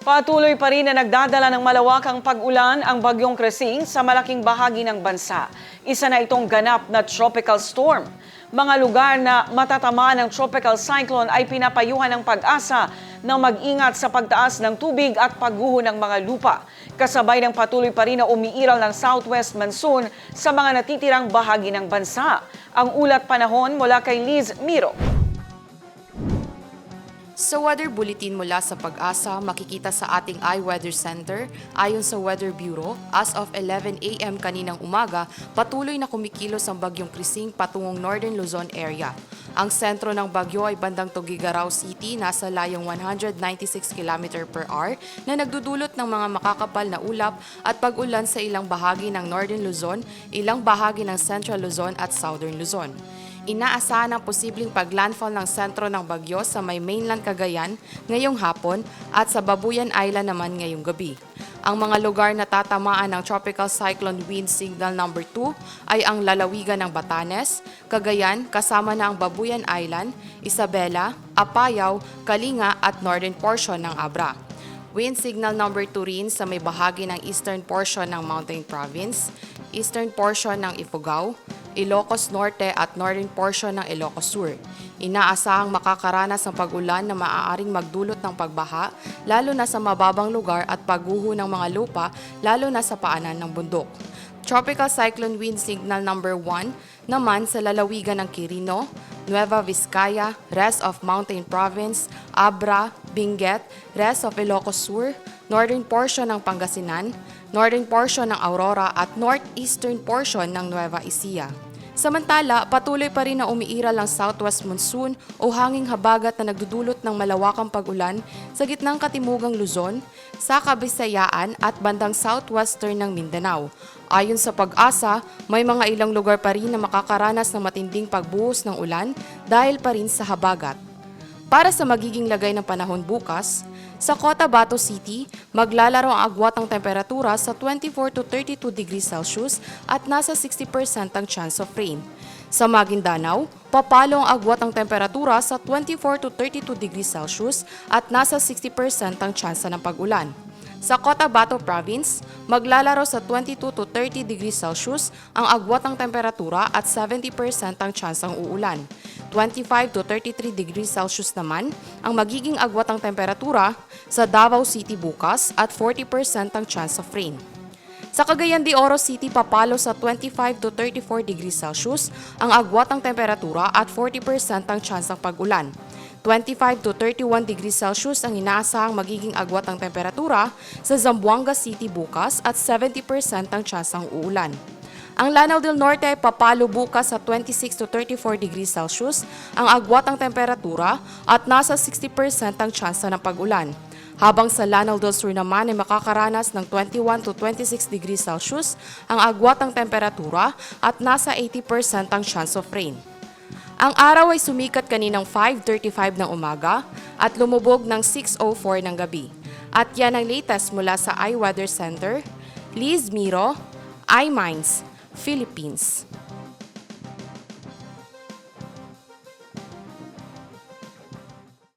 Patuloy pa rin na nagdadala ng malawakang pag-ulan ang bagyong Kresing sa malaking bahagi ng bansa. Isa na itong ganap na tropical storm. Mga lugar na matatamaan ng tropical cyclone ay pinapayuhan ng pag-asa na mag-ingat sa pagtaas ng tubig at pagguho ng mga lupa. Kasabay ng patuloy pa rin na umiiral ng southwest monsoon sa mga natitirang bahagi ng bansa. Ang ulat panahon mula kay Liz Miro. Sa weather bulletin mula sa pag-asa, makikita sa ating iWeather Center, ayon sa Weather Bureau, as of 11 a.m. kaninang umaga, patuloy na kumikilos ang bagyong Krising patungong Northern Luzon area. Ang sentro ng bagyo ay bandang Tugigaraw City, nasa layong 196 km per hour na nagdudulot ng mga makakapal na ulap at pag-ulan sa ilang bahagi ng Northern Luzon, ilang bahagi ng Central Luzon at Southern Luzon. Inaasahan ang posibleng paglandfall ng sentro ng bagyo sa may mainland Cagayan ngayong hapon at sa Babuyan Island naman ngayong gabi. Ang mga lugar na tatamaan ng Tropical Cyclone Wind Signal number 2 ay ang lalawigan ng Batanes, Cagayan kasama na ang Babuyan Island, Isabela, Apayao, Kalinga at northern portion ng Abra. Wind signal number 2 rin sa may bahagi ng eastern portion ng Mountain Province, eastern portion ng Ifugao, Ilocos Norte at northern portion ng Ilocos Sur. Inaasahang makakaranas ng pag-ulan na maaaring magdulot ng pagbaha, lalo na sa mababang lugar at pagguho ng mga lupa, lalo na sa paanan ng bundok. Tropical Cyclone Wind Signal number 1 naman sa lalawigan ng Quirino, Nueva Vizcaya, rest of Mountain Province, Abra, Benguet, rest of Ilocos Sur, northern portion ng Pangasinan, northern portion ng Aurora at northeastern portion ng Nueva Ecija. Samantala, patuloy pa rin na umiiral ang southwest monsoon o hanging habagat na nagdudulot ng malawakang pag-ulan sa gitnang katimugang Luzon, sa Kabisayaan at bandang southwestern ng Mindanao. Ayon sa pag-asa, may mga ilang lugar pa rin na makakaranas ng matinding pagbuhos ng ulan dahil pa rin sa habagat. Para sa magiging lagay ng panahon bukas, sa Cotabato City, maglalaro ang agwat ng temperatura sa 24 to 32 degrees Celsius at nasa 60% ang chance of rain. Sa Maguindanao, papalo ang agwat ng temperatura sa 24 to 32 degrees Celsius at nasa 60% ang chance ng pag-ulan. Sa Cotabato Province, maglalaro sa 22 to 30 degrees Celsius ang agwat ng temperatura at 70% ang tsansang uulan. 25 to 33 degrees Celsius naman ang magiging agwat ng temperatura sa Davao City bukas at 40% ang chance of rain. Sa Cagayan de Oro City, papalo sa 25 to 34 degrees Celsius ang agwat ng temperatura at 40% ang chance ng pag-ulan. 25 to 31 degrees Celsius ang inaasahang magiging agwat ng temperatura sa Zamboanga City bukas at 70% ang chance ng uulan. Ang Lanao del Norte ay papalo bukas sa 26 to 34 degrees Celsius ang agwat ng temperatura at nasa 60% ang chance ng pag-ulan. Habang sa Lanao del Sur naman ay makakaranas ng 21 to 26 degrees Celsius ang agwat ng temperatura at nasa 80% ang chance of rain. Ang araw ay sumikat kaninang 5.35 ng umaga at lumubog ng 6.04 ng gabi. At yan ang latest mula sa iWeather Center, Liz Miro, iMinds, Philippines.